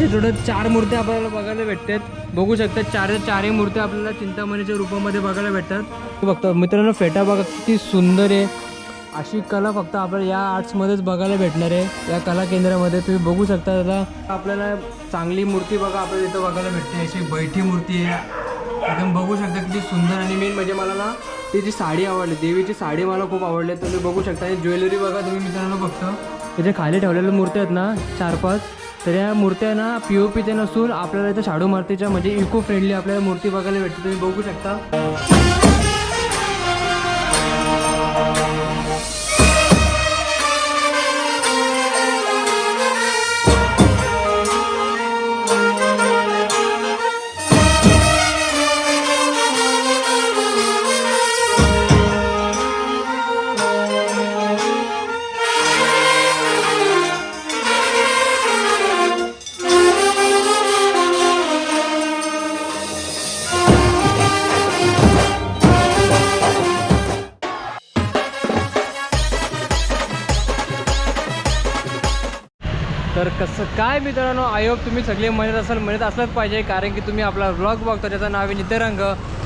असे टोटल चार मूर्त्या आपल्याला बघायला भेटतात. बघू शकतात चार चारही मूर्त्या आपल्याला चिंतामणीच्या रूपामध्ये बघायला भेटतात. बघतो मित्रांनो फेटा बघा किती सुंदर आहे. अशी कला फक्त आपल्याला या आर्ट्समध्येच बघायला भेटणार आहे. या कला केंद्रामध्ये तुम्ही बघू शकता त्याला आपल्याला चांगली मूर्ती बघा आपल्याला इथं बघायला भेटते. अशी बैठी मूर्ती आहे. एकदम बघू शकता किती सुंदर आणि मेन म्हणजे मला ना ती जी साडी आवडली देवीची साडी मला खूप आवडली. तुम्ही बघू शकता आणि ज्वेलरी बघा तुम्ही मित्रांनो बघतो त्याच्याखाली ठेवलेल्या मूर्त्या आहेत ना चार पाच तर या मूर्त्या ना पी ओ पीच्या नसून आपल्याला इथं शाडू मारतीच्या म्हणजे इको फ्रेंडली आपल्याला मूर्ती बघायला भेटते. तुम्ही बघू शकता. मित्रांनो आयोग तुम्ही सगळे म्हणत असाल म्हणत असलंच पाहिजे कारण की तुम्ही आपला ब्लॉग बघता त्याचं नाव आहे नित्यरंग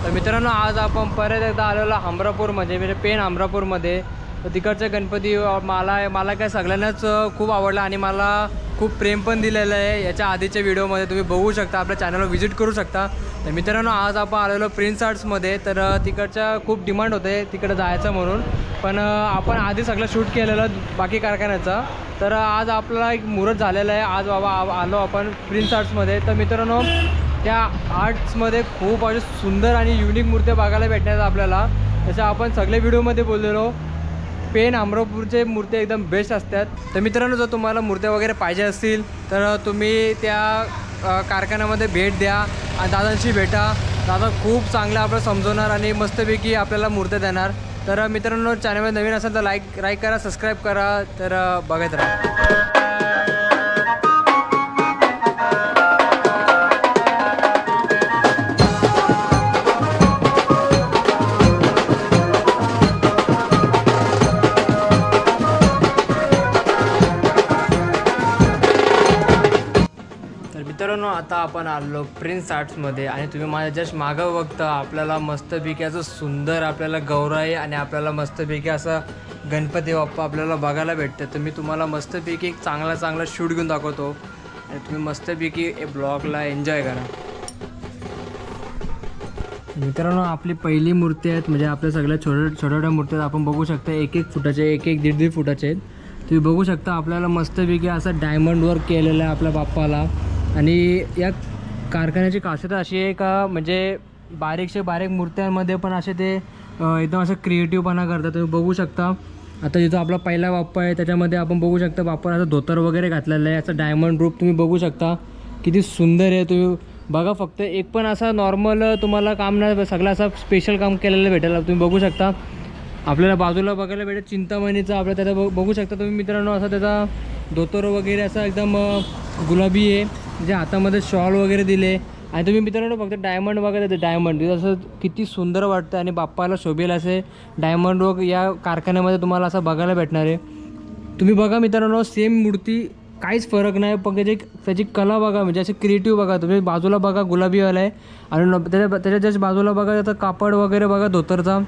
तर मित्रांनो आज आपण परत एकदा आलेलो अमरापूरमध्ये म्हणजे पेन हमरापूरमध्ये तर तिकडचं गणपती मला मला काय सगळ्यांनाच खूप आवडला आणि मला खूप प्रेम पण दिलेलं आहे. याच्या आधीच्या व्हिडिओमध्ये तुम्ही बघू शकता आपल्या चॅनलवर व्हिजिट करू शकता. तर मित्रांनो आज आपण आलेलो प्रिन्स आर्ट्समध्ये तर तिकडच्या खूप डिमांड होते तिकडं जायचं म्हणून. पण आपण आधी सगळं शूट केलेलं बाकी कारखान्याचं. तर आज आपला एक मुहूर्त झालेला आहे. आज बाबा आलो आपण प्रिन्स आर्ट्समध्ये तर मित्रांनो त्या आर्ट्समध्ये खूप असे सुंदर आणि युनिक मूर्त्या बघायला भेटण्यात आपल्याला. जसं आपण सगळे व्हिडिओमध्ये बोललेलो पेन अमरापूरचे मूर्त्या एकदम बेस्ट असतात. तर मित्रांनो जर तुम्हाला मूर्त्या वगैरे पाहिजे असतील तर तुम्ही त्या कारखान्यामध्ये भेट द्या आणि दादांशी भेटा. दादा खूप चांगलं आपलं समजवणार आणि मस्तपैकी आपल्याला मूर्त्या देणार. तर मित्रांनो चॅनलमध्ये नवीन असेल तर लाईक लाईक करा सबस्क्राईब करा. तर बघत राहा. आता आपण आलो प्रिन्स आर्ट्समध्ये आणि तुम्ही माझ्या जस्ट मागं बघता आपल्याला मस्तपैकी असं सुंदर आपल्याला गौराई आणि आपल्याला मस्तपैकी असं गणपती बाप्पा आपल्याला बघायला भेटतं तर मी तुम्हाला मस्तपैकी एक चांगला चांगला शूट घेऊन दाखवतो. आणि तुम्ही मस्तपैकी ब्लॉगला एन्जॉय करा. मित्रांनो आपली पहिली मूर्ती आहेत. म्हणजे आपल्या सगळ्या छोट्या छोट्या छोट्या मूर्ती आहेत. आपण बघू शकता एक एक फुटाचे एक एक दीड दीड फुटाचे आहेत. तुम्ही बघू शकता आपल्याला मस्तपैकी असं डायमंड वर्क केलेलं आहे आपल्या बाप्पाला. आणि या कारखान्याची खासियत अशी आहे का म्हणजे बारीकशे बारीक मूर्त्यांमध्ये पण असे ते एकदम असं क्रिएटिव्हपणा करतात. तुम्ही बघू शकता. आता जिथं आपला पहिला बाप्पा आहे त्याच्यामध्ये आपण बघू शकता बाप्पाला असं धोतर वगैरे घातलेलं आहे. असं डायमंड रूप तुम्ही बघू शकता. किती सुंदर आहे. तुम्ही बघा फक्त एक पण असा नॉर्मल तुम्हाला काम नाही. सगळं असं स्पेशल काम केलेलं भेटेल. तुम्ही बघू शकता. आपल्याला बाजूला बघायला भेटेल चिंतामणीचं. आपल्या त्याचा बघ- बघू शकता तुम्ही मित्रांनो असा त्याचा धोतर वगैरे असा एकदम गुलाबी आहे. म्हणजे हातामध्ये शॉल वगैरे दिले. आणि तुम्ही मित्रांनो फक्त डायमंड वगैरे देते डायमंड असं किती सुंदर वाटतं. आणि बाप्पाला शोभेल असे डायमंड वर्क या कारखान्यामध्ये तुम्हाला असं बघायला भेटणार आहे. तुम्ही बघा मित्रांनो सेम मूर्ती काहीच फरक नाही. पण त्याची त्याची कला बघा. म्हणजे असे क्रिएटिव्ह बघा. तुम्ही बाजूला बघा गुलाबीवाला आहे. आणि न- त्याच्या त्याच्या जस्ट बाजूला बघा त्याचं कापड वगैरे बघा धोतरचा.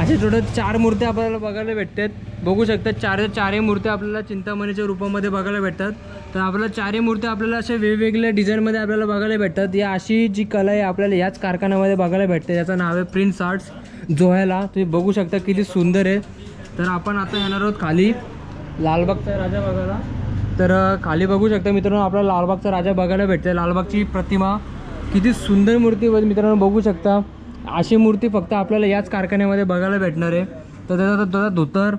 असे थोडं चार मूर्त्या आपल्याला बघायला भेटतात. बघू शकता चार चारही मूर्त्या आपल्याला चिंतामणीच्या रूपामध्ये बघायला भेटतात. तर आपल्याला चारही मूर्त्या आपल्याला अशा वेगवेगळ्या डिझाईनमध्ये आपल्याला बघायला भेटतात. या अशी जी कला आहे आपल्याला याच कारखान्यामध्ये बघायला भेटते. याचं नाव आहे प्रिन्स आर्ट्स जोह्याला. तुम्ही बघू शकता किती सुंदर आहे. तर आपण आता येणार आहोत खाली. लालबागचा राजा बघायला. तर खाली बघू शकता मित्रांनो आपल्याला लालबागचा राजा बघायला भेटते लालबागची प्रतिमा किती सुंदर मूर्ती मित्रांनो बघू शकता. अशी मूर्ती फक्त आपल्याला याच कारखान्यामध्ये बघायला भेटणार आहे. तर त्याचा त्याचा धोतर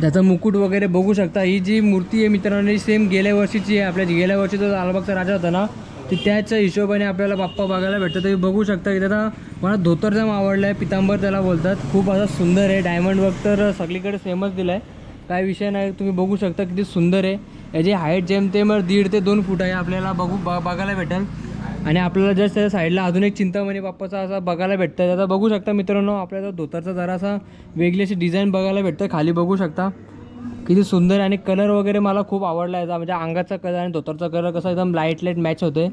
त्याचा मुकुट वगैरे बघू शकता. ही जी मूर्ती आहे मित्रांनो सेम गेल्या वर्षीची आहे. आपल्या गेल्या वर्षीचा जो लालबागचा राजा होता ना ती त्याच हिशोबाने आपल्याला बाप्पा बघायला भेटतं तुम्ही बघू शकता की त्याचा मला धोतर जाम आवडलं आहे पितांबर त्याला बोलतात. खूप असा सुंदर आहे. डायमंड वर्क तर सगळीकडे सेमच दिला आहे काय विषय नाही. तुम्ही बघू शकता किती सुंदर आहे. याची हाईट जेमतेम दीड ते दोन फूट आहे. आपल्याला बघू ब बघायला भेटेल. आणि आपल्याला जस्ट त्याच्या साईडला अजून एक चिंतामणी बाप्पाचा असा बघायला भेटतं त्याचा बघू शकता मित्रांनो आपल्याला धोतरचा जरासा वेगळी अशी डिझाईन बघायला भेटतं खाली बघू शकता. किती सुंदर आहे आणि कलर वगैरे मला खूप आवडला याचा. म्हणजे अंगाचा कलर आणि धोतरचा कलर कसा एकदम लाइट लाइट मॅच होते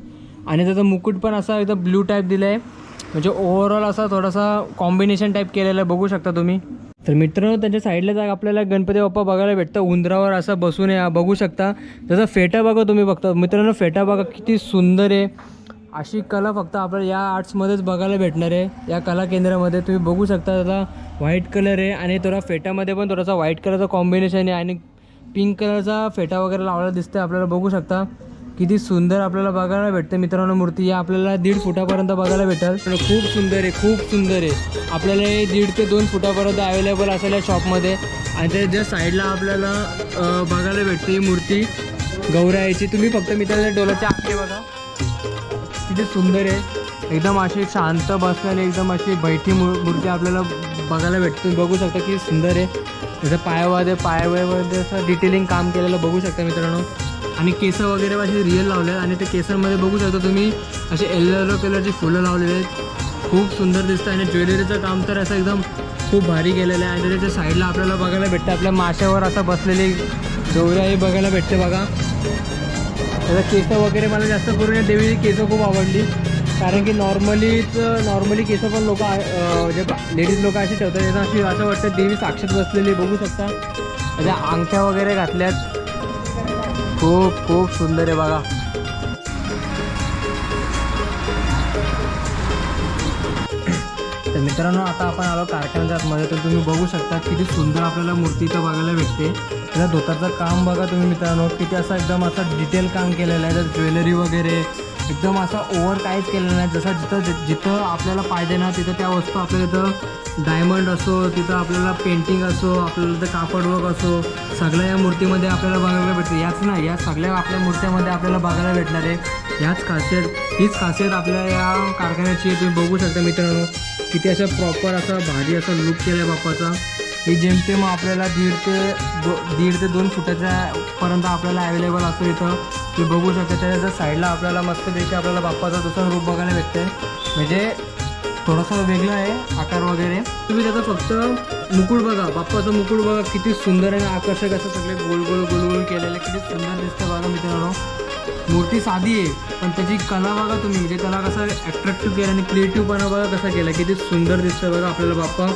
आणि त्याचा मुकुट पण असा एकदम ब्ल्यू टाईप दिलं आहे म्हणजे ओव्हरऑल असा थोडासा कॉम्बिनेशन टाईप केलेला आहे. बघू शकता तुम्ही. तर मित्रांनो त्यांच्या साईडला जाग आपल्याला गणपती बाप्पा बघायला भेटतं. उंदरावर असं बसून या. बघू शकता. त्याचा फेटा बघा तुम्ही बघता मित्रांनो फेटा बघा किती सुंदर आहे. अशी कला फक्त आपल्याला या आर्ट्समध्येच बघायला भेटणार आहे. या कला केंद्रामध्ये तुम्ही बघू शकता त्याचा व्हाईट कलर आहे आणि थोडा फेटामध्ये पण थोडासा व्हाईट कलरचा कॉम्बिनेशन आहे आणि पिंक कलरचा फेटा वगैरे लावलेला दिसतं आपल्याला बघू शकता. किती सुंदर आपल्याला बघायला भेटते मित्रांनो मूर्ती. या आपल्याला दीड फुटापर्यंत बघायला भेटेल. पण खूप सुंदर आहे खूप सुंदर आहे. आपल्याला हे दीड ते दोन फुटापर्यंत अवेलेबल असेल या शॉपमध्ये आणि त्या ज्या साईडला आपल्याला बघायला भेटते ही मूर्ती. गौरायाची तुम्ही फक्त मित्रांच्या डोलाच्या आखे बघा. किती सुंदर आहे. एकदम अशी शांत बसलेली एकदम अशी बैठी मू मूर्ती आपल्याला बघायला भेटते. बघू शकता की सुंदर आहे. त्याचं पायामध्ये पायामध्ये असं डिटेलिंग काम केलेलं बघू शकता मित्रांनो. आणि केस वगैरे असे रिअल लावले आहेत आणि ते केसांमध्ये बघू शकता तुम्ही असे येलो येलो कलरची फुलं लावलेली आहेत. खूप सुंदर दिसतं आणि ज्वेलरीचं काम तर असं एकदम खूप भारी केलेलं आहे. आणि त्याच्या साईडला आपल्याला बघायला भेटतं. आपल्या माशावर असं बसलेली गौराई बघायला भेटते बघा. त्याचा केस वगैरे मला जास्त करून या देवीची केसं खूप आवडली. कारण की नॉर्मलीच नॉर्मली केस पण लोक जे लेडीज लोक अशी ठेवतात त्यांना अशी असं वाटतं देवी साक्षात बसलेली बघू शकता. त्याच्या अंगठ्या वगैरे घातल्यात. खूप खूप सुंदर आहे बघा. तर मित्रांनो आता आपण आलो कारखान्याच्या आतमध्ये तर तुम्ही बघू शकता किती सुंदर आपल्याला मूर्ती इथं बघायला भेटते. त्याच्या धोताचं काम बघा तुम्ही मित्रांनो. किती असं एकदम असं डिटेल काम केलेलं आहे. तर ज्वेलरी वगैरे एकदम असं ओव्हर काहीच केलेलं नाही. जसं जिथं जिथं आपल्याला पाहिजे ना तिथं त्या वस्तू आपल्या इथं डायमंड असो तिथं आपल्याला पेंटिंग असो आपल्याला तर कापड वर्क असो सगळ्या या मूर्तीमध्ये आपल्याला बघायला भेटते. याच ना या सगळ्या आपल्या मूर्त्यामध्ये आपल्याला बघायला भेटणार आहे. ह्याच खासियत हीच खासियत आपल्या या कारखान्याची तुम्ही बघू शकता मित्रांनो किती असं प्रॉपर असं भारी असा लुक केला आहे बाप्पाचा. हे जेमतेम आपल्याला दीड ते दो दीड ते दोन फुटाच्या पर्यंत आपल्याला अवेलेबल असतो इथं. तुम्ही बघू शकता त्याच्या साईडला आपल्याला मस्तपैकी आपल्याला बाप्पाचा दुसरा रूप बघायला भेटते म्हणजे थोडासा वेगळा आहे आकार वगैरे. तुम्ही त्याचा फक्त मुकुट बघा. बाप्पाचं मुकुट बघा किती सुंदर आणि आकर्षक असं सगळे गोल गोल गोल गोल केलेले किती सुंदर दिसतं बघा मित्रांनो. मूर्ती साधी आहे पण त्याची कला बघा तुम्ही. म्हणजे त्याला कसं अट्रॅक्टिव्ह केलं आणि क्रिएटिव्हपणा बघा कसा केला. किती सुंदर दिसतं बघा आपल्याला बाप्पा.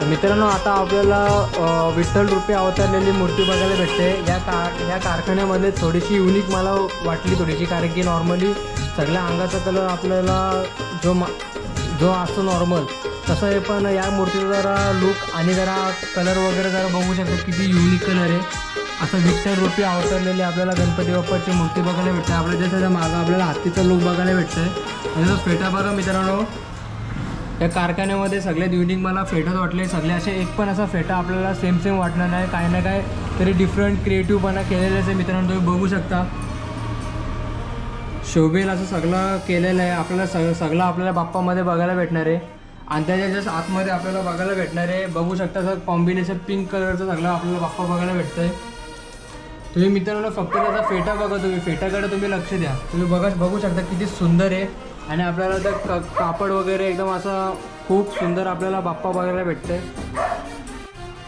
तर मित्रांनो आता आपल्याला विठ्ठल रुपये अवतरलेली मूर्ती बघायला भेटते. या कार या कारखान्यामध्ये थोडीशी युनिक मला वाटली थोडीशी कारण की नॉर्मली सगळ्या अंगाचा कलर आपल्याला जो मा जो असतो नॉर्मल तसं आहे. पण या मूर्तीचा जरा लुक आणि जरा कलर वगैरे जरा बघू शकतो किती युनिक कलर आहे. असं विठ्ठल रूपी अवतरलेली आपल्याला गणपती बाप्पाची मूर्ती बघायला भेटते. आपल्या ज्या त्याच्या मागं आपल्याला हत्तीचा लुक बघायला भेटतं आणि जो फेटा बघा मित्रांनो त्या कारखान्यामध्ये सगळ्यात युनिक मला फेटाच वाटले. सगळे असे एक पण असा फेटा आपल्याला सेम सेम वाटणार नाही. काही ना काय तरी डिफरंट क्रिएटिव्हपणा केलेलेच आहे मित्रांनो तुम्ही बघू शकता. शोभेल असं सगळं केलेलं आहे. आपल्याला सग सगळं आपल्याला बाप्पामध्ये बघायला भेटणार आहे. आणि त्याच्या जस्ट आतमध्ये आपल्याला बघायला भेटणार आहे. बघू शकता सर कॉम्बिनेशन पिंक कलरचं सगळं आपल्याला बाप्पा बघायला भेटतं आहे तुम्ही मित्रांनो फक्त त्याचा फेटा बघा तुम्ही. फेटाकडे तुम्ही लक्ष द्या. तुम्ही बघा बघू शकता किती सुंदर आहे. आणि आपल्याला त्या क कापड वगैरे एकदम असं खूप सुंदर आपल्याला बाप्पा बघायला भेटते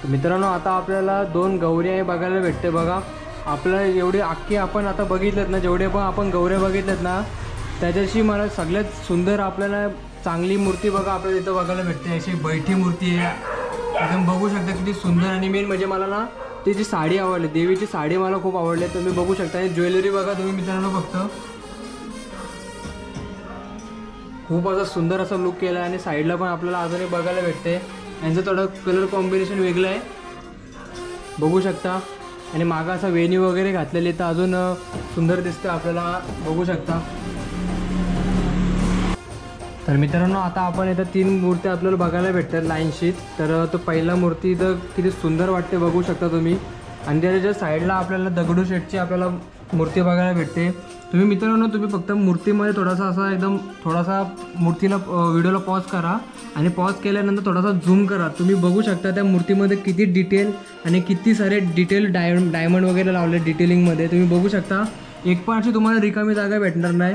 मित्रांनो आता आपल्याला दोन गौऱ्या आहे बघायला भेटते बघा. आपल्याला एवढे अख्खी आपण आता बघितलेत ना जेवढे पण आपण गौऱ्या बघितलेत ना त्याच्याशी मला सगळ्यात सुंदर आपल्याला चांगली मूर्ती बघा आपल्याला इथं बघायला भेटते. अशी बैठी मूर्ती आहे. एकदम बघू शकता किती सुंदर आणि मेन म्हणजे मला ना त्याची साडी आवडली. देवीची साडी मला खूप आवडली. तुम्ही बघू शकता. आणि ज्वेलरी बघा तुम्ही मित्रांनो फक्त. खूप असं सुंदर असा लुक केला आहे आणि साईडला पण आपल्याला अजूनही बघायला भेटते. यांचं थोडं कलर कॉम्बिनेशन वेगळं आहे. बघू शकता. आणि मागं असा वेणी वगैरे घातलेली तर अजून सुंदर दिसतं आपल्याला. बघू शकता. तर मित्रांनो आता आपण इथं तीन मूर्त्या आपल्याला बघायला भेटतात लाईनशीत तर तो पहिला मूर्ती इथं किती सुंदर वाटते बघू शकता तुम्ही. आणि त्याच्या साईडला आपल्याला दगडू शेटची आपल्याला मूर्ती बघायला भेटते. तुम्ही मित्रांनो तुम्ही फक्त मूर्तीमध्ये थोडासा असा एकदम थोडासा मूर्तीला व्हिडिओला पॉज करा आणि पॉज केल्यानंतर थोडासा झूम करा. तुम्ही बघू शकता त्या मूर्तीमध्ये किती डिटेल आणि किती सारे डिटेल डाय डायमंड वगैरे लावले डिटेलिंगमध्ये तुम्ही बघू शकता. एक पण अशी तुम्हाला रिकामी जागा भेटणार नाही.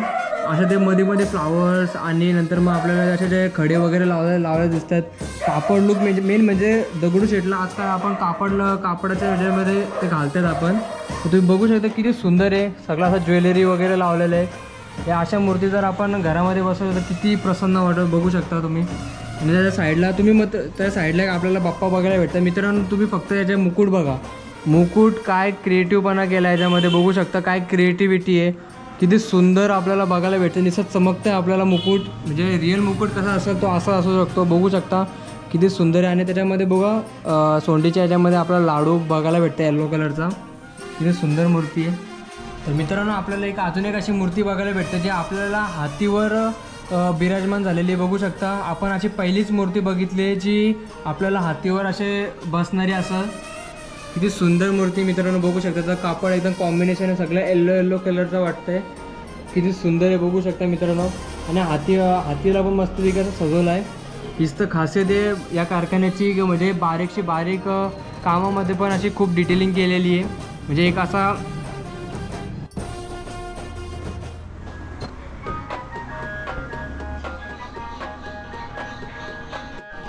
असे ते मध्ये मध्ये फ्लावर्स आणि नंतर मग आपल्याला असे जे खडे वगैरे लावले लावले दिसतात. कापड लुक म्हणजे मेन म्हणजे दगडू शेटला आजकाल आपण कापड कापडाच्या ह्याच्यामध्ये ते घालतात आपण. तुम्ही बघू शकता किती सुंदर आहे. सगळं असं ज्वेलरी वगैरे लावलेलं आहे. या अशा मूर्ती जर आपण घरामध्ये बसवलं तर किती प्रसन्न वाटत बघू शकता तुम्ही. आणि त्याच्या साईडला तुम्ही मग त्या साईडला आपल्याला बाप्पा बघायला भेटतात. मित्रांनो तुम्ही फक्त याचे मुकुट बघा. मुकुट काय क्रिएटिव्हपणा केला आहे याच्यामध्ये बघू शकता. काय क्रिएटिव्हिटी आहे. किती सुंदर आपल्याला बघायला भेटते. निसत चमकतं आहे आपल्याला मुकुट. म्हणजे रिअल मुकुट कसा असेल तो असा असू शकतो. बघू शकता. किती सुंदर आहे. आणि त्याच्यामध्ये बघा सोंडीच्या याच्यामध्ये आपला लाडू बघायला भेटतं येल्लो कलरचा किती सुंदर मूर्ती आहे. तर मित्रांनो आपल्याला एक अजून एक अशी मूर्ती बघायला भेटते जी आपल्याला हातीवर बिराजमान झालेली आहे. बघू शकता. आपण अशी पहिलीच मूर्ती बघितली आहे जी आपल्याला हातीवर असे बसणारी असं किती सुंदर मूर्ती मित्रांनो बघू शकता. त्याचं कापड एकदम कॉम्बिनेशन आहे सगळं येल्लो येल्लो कलरचं वाटतंय. किती सुंदर आहे बघू शकता मित्रांनो. आणि हाती हातीला पण मस्त असं सजवलं आहे हीच तर खासियत आहे या कारखान्याची म्हणजे बारीकशी बारीक कामामध्ये पण अशी खूप डिटेलिंग केलेली आहे. म्हणजे एक असा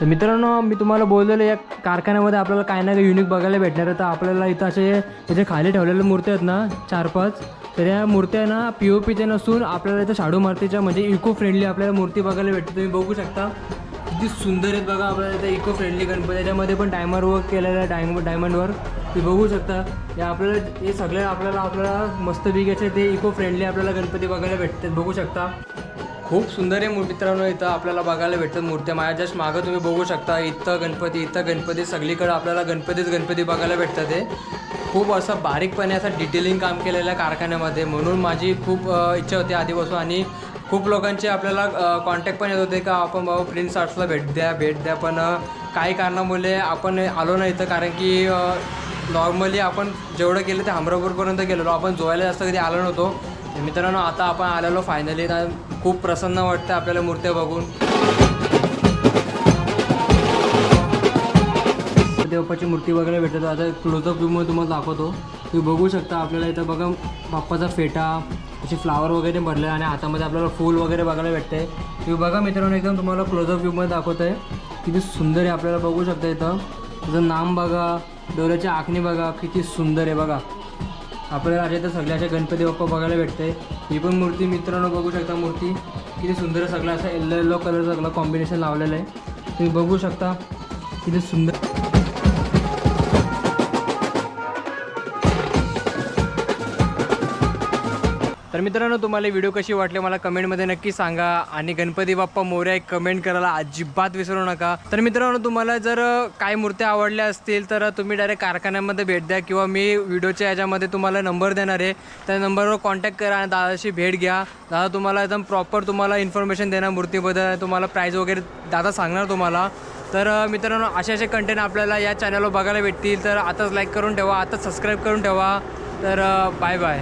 तर मित्रांनो मी तुम्हाला बोललेलं या कारखान्यामध्ये आपल्याला काही ना काही युनिक बघायला भेटणार आहे. तर आपल्याला इथं असे त्याचे खाली ठेवलेल्या मूर्त्या आहेत ना चार पाच तर या मूर्त्या ना पी ओ पीच्या नसून आपल्याला इथं शाडू मारतीच्या म्हणजे इको फ्रेंडली आपल्याला मूर्ती बघायला भेटते. तुम्ही बघू शकता. किती सुंदर आहेत बघा आपल्याला इथं इको फ्रेंडली गणपती. त्याच्यामध्ये पण डायमंड वर्क केलेलं आहे डायम डायमंडवर तुम्ही बघू शकता. या आपल्याला हे सगळे आपल्याला आपल्याला मस्त बिगाचे ते इको फ्रेंडली आपल्याला गणपती बघायला भेटतात. बघू शकता. खूप सुंदर आहे मू- मित्रांनो इथं आपल्याला बघायला भेटतात मूर्त्या. माझ्या जस्ट मागं तुम्ही बघू शकता इथं गणपती इथं गणपती. सगळीकडे आपल्याला गणपतीच गणपती बघायला भेटतात ते खूप असं बारीकपणे असं डिटेलिंग काम केलेलं आहे कारखान्यामध्ये. म्हणून माझी खूप इच्छा होती आधीपासून. आणि खूप लोकांचे आपल्याला कॉन्टॅक्ट पण येत होते का आपण बाबा प्रिन्स आर्ट्सला भेट द्या भेट द्या. पण काही कारणामुळे आपण आलो नाही इथं. कारण की नॉर्मली आपण जेवढं केलं ते हमरापूरपर्यंत गेलेलो. आपण जोवायला जास्त कधी आलो नव्हतो. मित्रांनो आता आपण आलेलो फायनली खूप प्रसन्न वाटतं आपल्याला मूर्त्या बघून. देवपाची मूर्ती वगैरे भेटत आता क्लोजअप व्ह्यूमध्ये तुम्हाला दाखवतो. तुम्ही बघू शकता आपल्याला इथं बघा बाप्पाचा फेटा असे फ्लावर वगैरे भरले आणि हातामध्ये आपल्याला फूल वगैरे बघायला भेटते तुम्ही बघा मित्रांनो एकदम तुम्हाला क्लोजअप व्ह्यूमध्ये दाखवत आहे किती सुंदर आहे आपल्याला बघू शकता इथं. त्याचं नाम बघा डोळ्याची आखणी बघा किती सुंदर आहे बघा. आपल्याला राज्यात तर सगळ्या अशा गणपती बाप्पा बघायला भेटते ही पण मूर्ती मित्रांनो बघू शकता मूर्ती किती सुंदर सगळं असं येल्लो येल्लो कलर सगळं कॉम्बिनेशन लावलेलं आहे. तुम्ही बघू शकता किती सुंदर. तर मित्रांनो तुम्हाला व्हिडिओ कशी वाटले मला कमेंटमध्ये नक्की सांगा. आणि गणपती बाप्पा मोर्या एक कमेंट करायला अजिबात विसरू नका. तर मित्रांनो तुम्हाला जर काय मूर्त्या आवडल्या असतील तर तुम्ही डायरेक्ट कारखान्यामध्ये भेट द्या किंवा मी व्हिडिओच्या याच्यामध्ये तुम्हाला नंबर देणार आहे. त्या नंबरवर कॉन्टॅक्ट करा आणि दादाशी भेट घ्या. दादा तुम्हाला एकदम प्रॉपर तुम्हाला इन्फॉर्मेशन देणार मूर्तीबद्दल तुम्हाला प्राईज वगैरे दादा सांगणार तुम्हाला. तर मित्रांनो असे असे कंटेंट आपल्याला या चॅनलवर बघायला भेटतील. तर आताच लाईक करून ठेवा आताच सबस्क्राईब करून ठेवा. तर बाय बाय